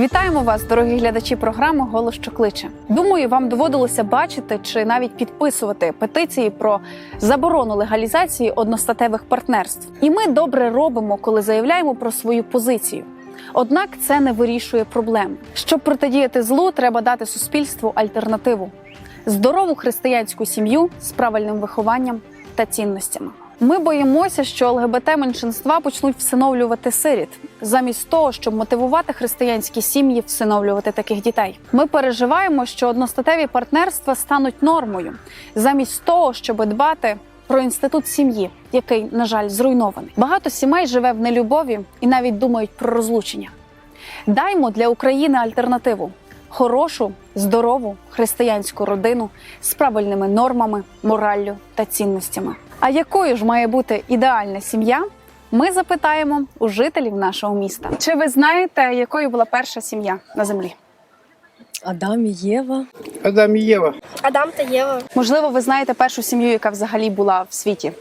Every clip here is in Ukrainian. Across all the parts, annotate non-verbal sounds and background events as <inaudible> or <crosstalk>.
Вітаємо вас, дорогі глядачі програми Голос що кличе. Думаю, вам доводилося бачити чи навіть підписувати петиції про заборону легалізації одностатевих партнерств. І ми добре робимо, коли заявляємо про свою позицію. Однак це не вирішує проблем. Щоб протидіяти злу, треба дати суспільству альтернативу здорову християнську сім'ю з правильним вихованням та цінностями. Ми боїмося, що ЛГБТ меншинства почнуть всиновлювати сиріт, замість того, щоб мотивувати християнські сім'ї всиновлювати таких дітей. Ми переживаємо, що одностатеві партнерства стануть нормою, замість того, щоб дбати про інститут сім'ї, який, на жаль, зруйнований. Багато сімей живе в нелюбові і навіть думають про розлучення. Даймо для України альтернативу хорошу, здорову християнську родину з правильними нормами, мораллю та цінностями. А якою ж має бути ідеальна сім'я? Ми запитаємо у жителів нашого міста. Чи ви знаєте, якою була перша сім'я на землі? Адам і Єва. Адам і Єва. Адам та Єва. Можливо, ви знаєте першу сім'ю, яка взагалі була в світі.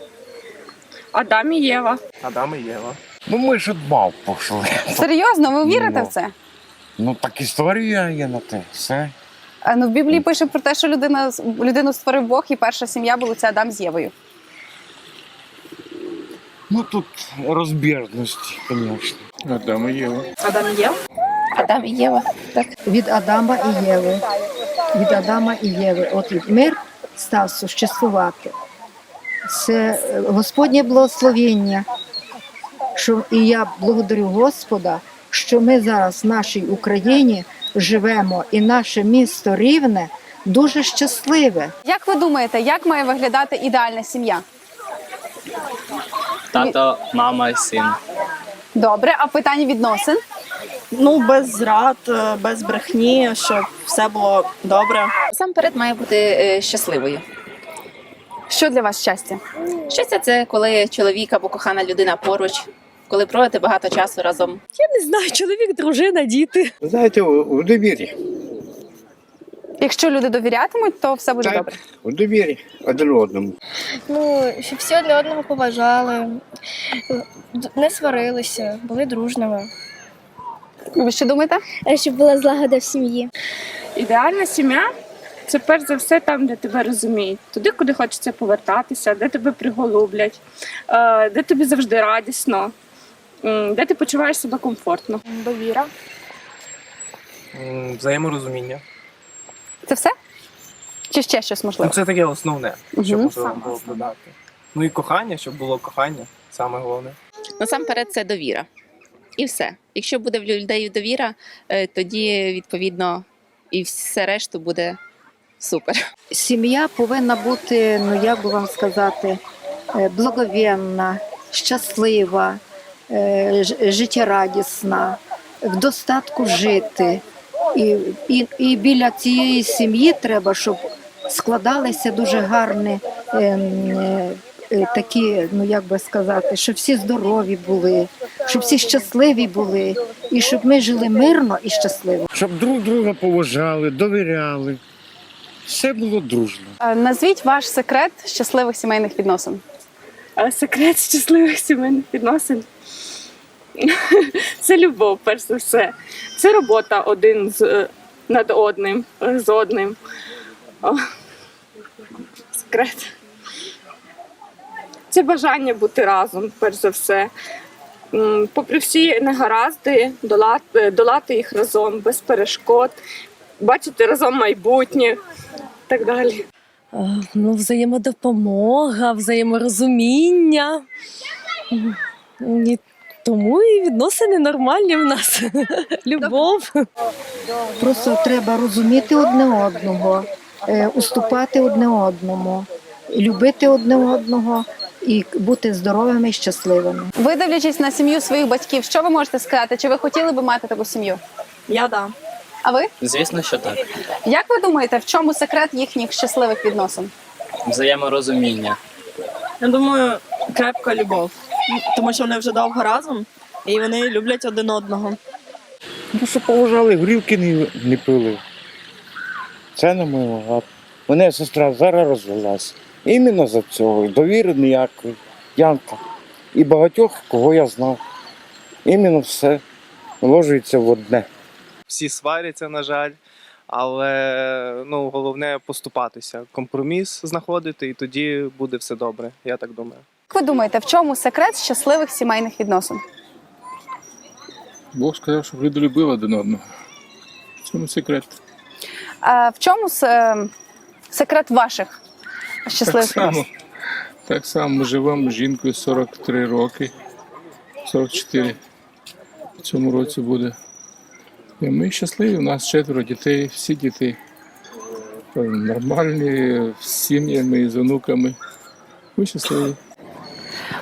Адам і Єва. Адам і Єва. Ну ми ж дбав пішли. Серйозно, ви вірите Ну. в це? Ну так історія є на те. Все. А, Ну, в Біблії пише про те, що людина людину створив Бог, і перша сім'я була це Адам з Євою. Ну тут розбіжності, звісно. Адам і Єва. Адам і Єва. Адам і Єва. від Адама і Єви. Від Адама і Єви. От мир став существувати. Це е, Господнє благословення. Що, і я благодарю Господа, що ми зараз в нашій Україні живемо, і наше місто рівне дуже щасливе. Як ви думаєте, як має виглядати ідеальна сім'я? Тато, мама і син. Добре, а питання відносин? Ну, без зрад, е, без брехні, щоб все було добре. Насамперед має бути е, щасливою. Що для вас щастя? Щастя, це коли чоловік або кохана людина поруч, коли проводите багато часу разом. Я не знаю, чоловік, дружина, діти. Знаєте, у, у довірі. Якщо люди довірятимуть, то все буде Так. добре. У довірі один одному. Ну, щоб всі одне одного поважали, не сварилися, були дружними. Ви що думаєте? Щоб була злагода в сім'ї. Ідеальна сім'я це перш за все там, де тебе розуміють, туди, куди хочеться повертатися, де тебе приголублять, е, де тобі завжди радісно, де ти почуваєш себе комфортно. Довіра. Взаєморозуміння. Це все? Чи ще щось Ну, можливо? це таке основне, що Мгм. можливо було б додати. Ну і кохання, щоб було кохання, саме головне. Насамперед, це довіра. І все. Якщо буде в людей довіра, е, тоді відповідно і все решту буде супер. Сім'я повинна бути, ну як би вам сказати, е, благовінна, щаслива, е, ж- життєрадісна, в достатку жити. І, і, і біля цієї сім'ї треба, щоб складалися дуже гарні ем, е, е, такі, ну як би сказати, щоб всі здорові були, щоб всі щасливі були, і щоб ми жили мирно і щасливо. Щоб друг друга поважали, довіряли. Все було дружно. Е, Назвіть ваш секрет щасливих сімейних відносин. А секрет щасливих сімейних відносин це любов, перш за все. Це робота один з е, над одним, е, з одним. О, секрет. Це бажання бути разом, перш за все. Попри всі негаразди, долати, долати їх разом без перешкод, бачити разом майбутнє і так далі. Е, Ну, взаємодопомога, взаєморозуміння. Тому і відносини нормальні в нас. <laughs> Любов. Просто треба розуміти одне одного, е, уступати одне одному, любити одне одного і бути здоровими і щасливими. Ви дивлячись на сім'ю своїх батьків, що ви можете сказати? Чи ви хотіли би мати таку сім'ю? Я да. А ви? Звісно, що так. Як ви думаєте, в чому секрет їхніх щасливих відносин? Взаєморозуміння. Я думаю, крепка любов. Тому що вони вже довго разом і вони люблять один одного. Ну, що поважали, горілки не, не пили. Це не мило. А мене сестра зараз розвелась. Іменно за цього. Довіри ніякої. Янка. І багатьох, кого я знав. Іменно все вложується в одне. всі сваряться, на жаль. Але ну, головне поступатися, компроміс знаходити, і тоді буде все добре. Я так думаю. Як ви думаєте, в чому секрет щасливих сімейних відносин? Бог сказав, щоб люди любили один одного. В цьому секрет. А в чому с- е, секрет ваших Так щасливих само, відносин? так само ми живемо з жінкою 43 роки, 44 в цьому році буде. І ми щасливі, у нас четверо дітей, всі діти е, нормальні, з сім'ями, з онуками. Ми щасливі.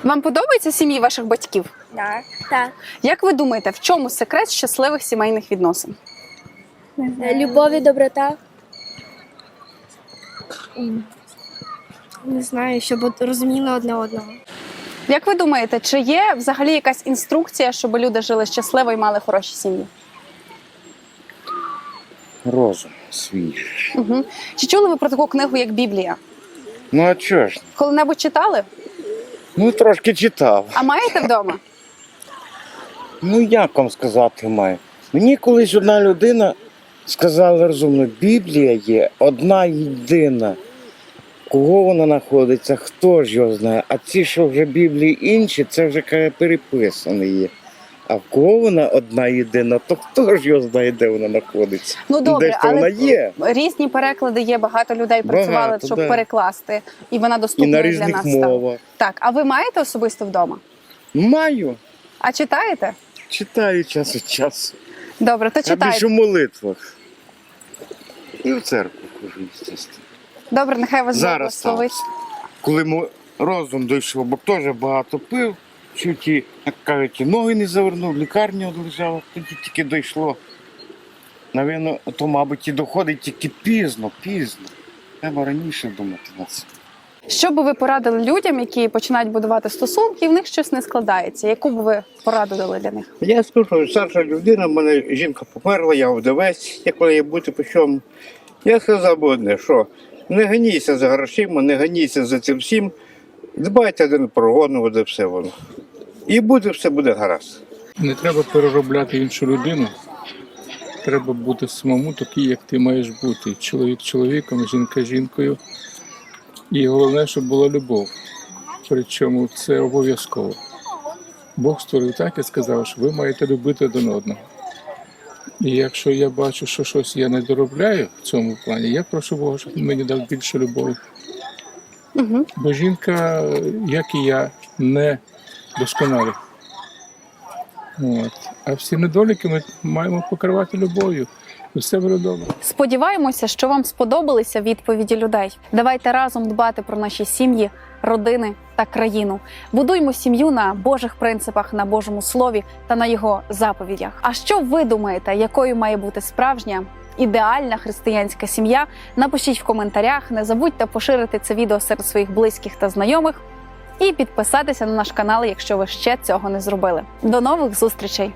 Вам подобаються сім'ї ваших батьків? Так. Так. Як ви думаєте, в чому секрет щасливих сімейних відносин? Любов і доброта. Не знаю, щоб розуміли одне одного. Як ви думаєте, чи є взагалі якась інструкція, щоб люди жили щасливо і мали хороші сім'ї? Розум свій. Угу. Чи чули ви про таку книгу, як Біблія? Ну а чого ж? Коли-небудь читали? Ну трошки читав. А маєте вдома? Ну як вам сказати маю? Мені колись одна людина сказала розумно, Біблія є одна єдина. Кого вона знаходиться, хто ж його знає. А ці, що вже Біблії інші, це вже каже, переписані є. А в кого вона одна єдина, то хто ж його знає, де вона знаходиться? Ну добре, Десь то вона але є. різні переклади є. Багато людей працювали, Багато, щоб да. перекласти, і вона І доступна на для різних нас. стала. мовах. Так, а ви маєте особисто вдома? Маю, А читаєте? читаю час від часу. Добре, то А читайте. більше в молитвах. І в церкву хожу, звісно. Добре, нехай вас Зараз благословить. Коли мо- розум дійшов, бо теж багато пив, чуть і, як кажуть, ноги не завернув, в лікарні лежав, тоді тільки дійшло. Навірно, то, мабуть, і доходить тільки пізно, пізно. Треба раніше думати на це. Що би ви порадили людям, які починають будувати стосунки, і в них щось не складається? Яку б ви пораду дали для них? Я скажу, старша людина, в мене жінка померла, я вдовець, я коли я бути по чому. Я сказав би одне, що не ганіться за грошима, не ганіться за цим всім. Дбайте один про одного, де все воно. І буде все буде гаразд. Не треба переробляти іншу людину. Треба бути самому такий, як ти маєш бути. Чоловік чоловіком, жінка жінкою. І головне, щоб була любов. Причому це обов'язково. Бог створив так і сказав, що ви маєте любити один одного. І якщо я бачу, що щось я не доробляю в цьому плані, я прошу Бога, щоб він мені дав більше любові. Угу. Бо жінка, як і я, не досконалі. От. А всі недоліки ми маємо покривати любов'ю. Все буде добре. Сподіваємося, що вам сподобалися відповіді людей. Давайте разом дбати про наші сім'ї, родини та країну. Будуймо сім'ю на Божих принципах, на Божому слові та на його заповідях. А що ви думаєте, якою має бути справжня? Ідеальна християнська сім'я. Напишіть в коментарях. Не забудьте поширити це відео серед своїх близьких та знайомих і підписатися на наш канал, якщо ви ще цього не зробили. До нових зустрічей!